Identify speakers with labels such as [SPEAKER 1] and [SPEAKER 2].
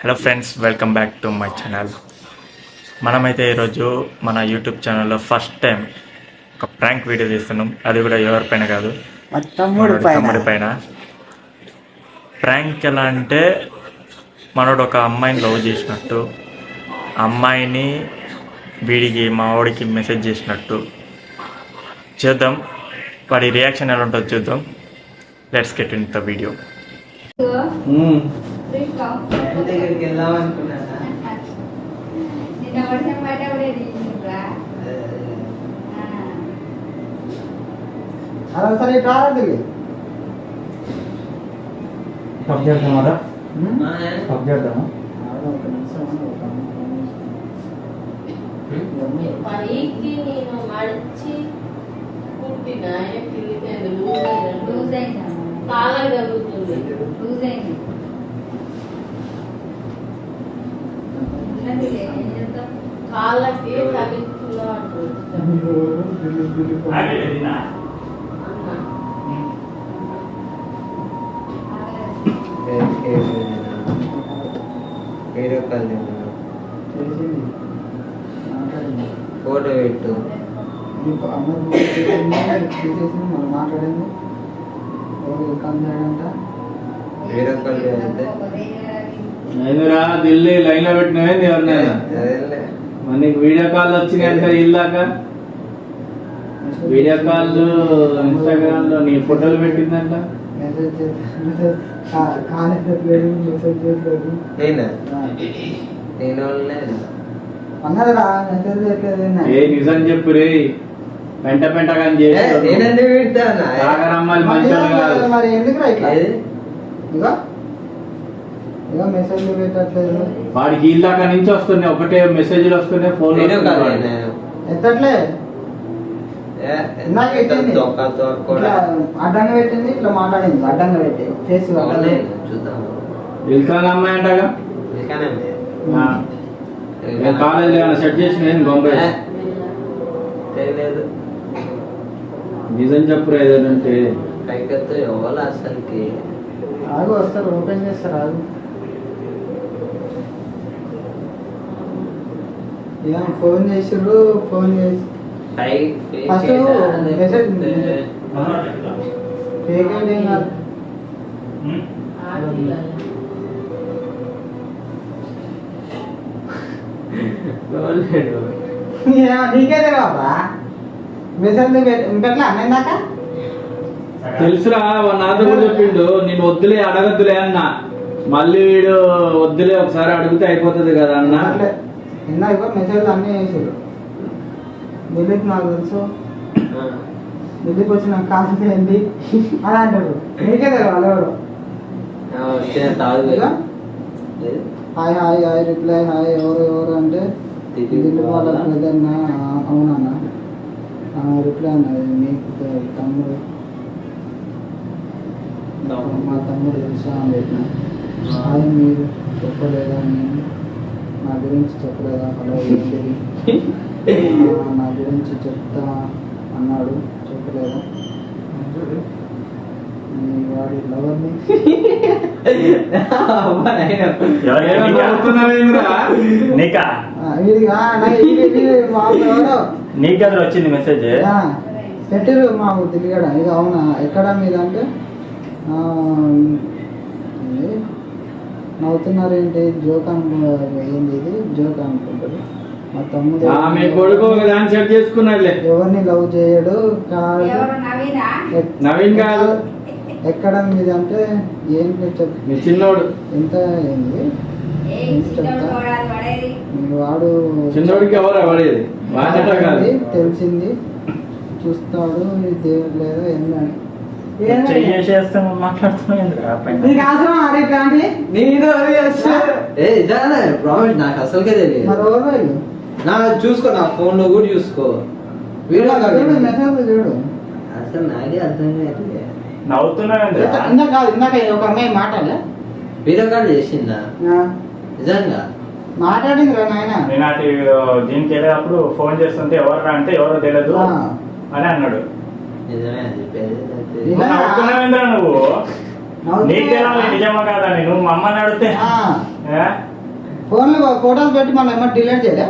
[SPEAKER 1] Hello friends welcome back to my channel మనమైతే ఈరోజు మన యూట్యూబ్ ఛానల్లో ఫస్ట్ టైం ఒక ప్రాంక్ వీడియో తీస్తున్నాం. అది కూడా ఎవరిపైన కాదు?
[SPEAKER 2] తమ్ముడు పైన.
[SPEAKER 1] ప్రాంక్ ఎలా అంటే మనోడు ఒక అమ్మాయిని లవ్ చేసినట్టు ఆ అమ్మాయిని వీడికి మా వాడికి మెసేజ్ చేసినట్టు. చూద్దాం. వాడి రియాక్షన్ ఎలా ఉంటుందో చూద్దాం. Let's get in the video
[SPEAKER 3] దగ్గరికి వెళ్దాం అనుకున్నానా?
[SPEAKER 4] నిన్న వర్షం పడ్డ కూడా తీసుకురా
[SPEAKER 2] అలా సరే ఇటు రారా దిగి.
[SPEAKER 1] పబ్ చేద్దామా.
[SPEAKER 5] పైకి నేను మడిచి పుట్టిన
[SPEAKER 4] లూజ్ అయిందా
[SPEAKER 5] కాలం కలుగుతుంది
[SPEAKER 4] లూజ్ అయింది ఉన్నదిలే, ఏం చేద్దాం?
[SPEAKER 5] కాళ్ళకి తగ్గిస్తున్నా
[SPEAKER 3] వీడియో కాల్. ఫోటో పెట్టు.
[SPEAKER 2] మాట్లాడింది
[SPEAKER 3] వీడియో కాల్ చేస్తే
[SPEAKER 4] ఒక వేరే
[SPEAKER 6] అయినరా ఢిల్లీ లైన్లో పెట్టినవేంది ఎవరినైనా నీకు వీడియో కాల్ వచ్చినాయంట ఇల్లాక వీడియో కాల్ ఇన్స్టాగ్రామ్లో నీ ఫోటోలు పెట్టిందంట?
[SPEAKER 2] చేసి-
[SPEAKER 6] ఏ నిజం చెప్పు రే. పెంట పెంట కానీ
[SPEAKER 3] ఏ,
[SPEAKER 6] వాడికి ఇల్లాక నుంచి వస్తున్నాయి ఒకటే మెసేజ్లు వస్తున్నాయి ఫోన్
[SPEAKER 2] ఎత్తట్లే. అడ్డంగా పెట్టింది ఇట్లా మాట్లాడింది అడ్డంగా పెట్టి చేసి
[SPEAKER 6] ఇల్కాన్ అమ్మాయి అంటగా? కాలేజ్ ఏమైనా సెట్ చేసిన బొంబాయి నిజం చెప్పు ఏదంటే
[SPEAKER 3] పైకెత్తు ఎవరు అసలుకి?
[SPEAKER 2] ఆగు వస్తారు ఓపెన్ చేస్తారు ఆగు. ఏం ఫోన్ చేసిర్రు ఫోన్ చేసి. ఫస్ట్? మెసేజ్ ఫేక్ ఏం కాదు. ఏం, నీకే తెలియదా మెసేజ్ ఇంకట్లా అన్నాక
[SPEAKER 6] తెలుసురా వాడు నాతో కూడా చెప్పిండు నేను వద్దులే అడగద్దులే అన్న. మళ్ళీ వీడు వద్దులే ఒకసారి అడిగితే అయిపోతుంది కదా అన్న.
[SPEAKER 2] నిన్న ఇవ్వ మెసేజ్ అన్నీ వేసారు దిలీప్ నాకు తెలుసు.
[SPEAKER 3] ఆ.
[SPEAKER 2] దిలీప్ వచ్చి నాకు కాల్ చేయండి. అని అంటారు. నీకే వాళ్ళు ఎవరు.
[SPEAKER 3] వచ్చిన?
[SPEAKER 2] Hi hi hi reply hi ఎవరు ఎవరు అంటే
[SPEAKER 3] దిలీప్
[SPEAKER 2] వాళ్ళ? బ్రదర్నా అవునన్నా రిప్లై అన్నది మీకు తమ్ముడు. మా తమ్ముడు తెలుసా అని చెప్పిన. హాయ్ మీరు చెప్పలేదా నేను నా గురించి చెప్పలేదా? హలో నా గురించి చెప్తా అన్నాడు. చెప్పలేదా? మీ వాడి లవర్ని?
[SPEAKER 1] నీకా? నీకు? వచ్చింది మెసేజ్?
[SPEAKER 2] పెట్టిరు మాకు తిరిగాడు. ఇది అవునా? ఎక్కడ మీద అంటే నవ్వుతున్నారు ఏంటి జోక్ ఏంది ఇది? జోక్ అనుకుంటారు. మా తమ్ముడు
[SPEAKER 6] ఆ, మీ కొడుకు ఒక దాన్ని సెట్ చేసుకున్నాడులే.
[SPEAKER 2] ఎవరిని లవ్ చేయడు? కాదు. ఎక్-
[SPEAKER 6] నవీన్ కాదు.
[SPEAKER 2] ఎక్కడ మీద అంటే ఏంటి చెప్
[SPEAKER 6] మీ చిన్నోడు.
[SPEAKER 2] ఎంత ఏంది?
[SPEAKER 4] ఏ చిన్నోడు చూడాలి పడేది
[SPEAKER 2] మీ వాడు
[SPEAKER 6] చిన్నోడికి ఎవరు కాదు.
[SPEAKER 2] తెలిసింది. చూస్తాడు ఇది దేవుడు లేదా ఏందని
[SPEAKER 1] చెయ్యేసేస్తే
[SPEAKER 2] నీకు
[SPEAKER 3] అసలుకే తెలియదు? నా చూసుకో నా ఫోన్లో కూడా చూసుకో. వీడియో అసలు నాకే అర్థం కాదు
[SPEAKER 2] కాదు. ఇందాక ఒక అమ్మాయి మాట్లాడలే.
[SPEAKER 3] వీడియో కాల్ చేసిందా? నిజంగా?
[SPEAKER 2] మాట్లాడింది రా నాయన.
[SPEAKER 1] నేను అటు దీనికి వెళ్ళేటప్పుడు ఫోన్ చేస్తుంటే ఎవరు అంటే ఎవరో తెలియదు. అని అన్నాడు. నువ్వు. నీకు నిజమా కాదా? నువ్వు మా
[SPEAKER 2] ఆ,
[SPEAKER 1] ఏ?
[SPEAKER 2] ఫోన్లో ఫోటోస్ పెట్టి మళ్ళీ ఏమన్నా డిలీట్ చేయలే?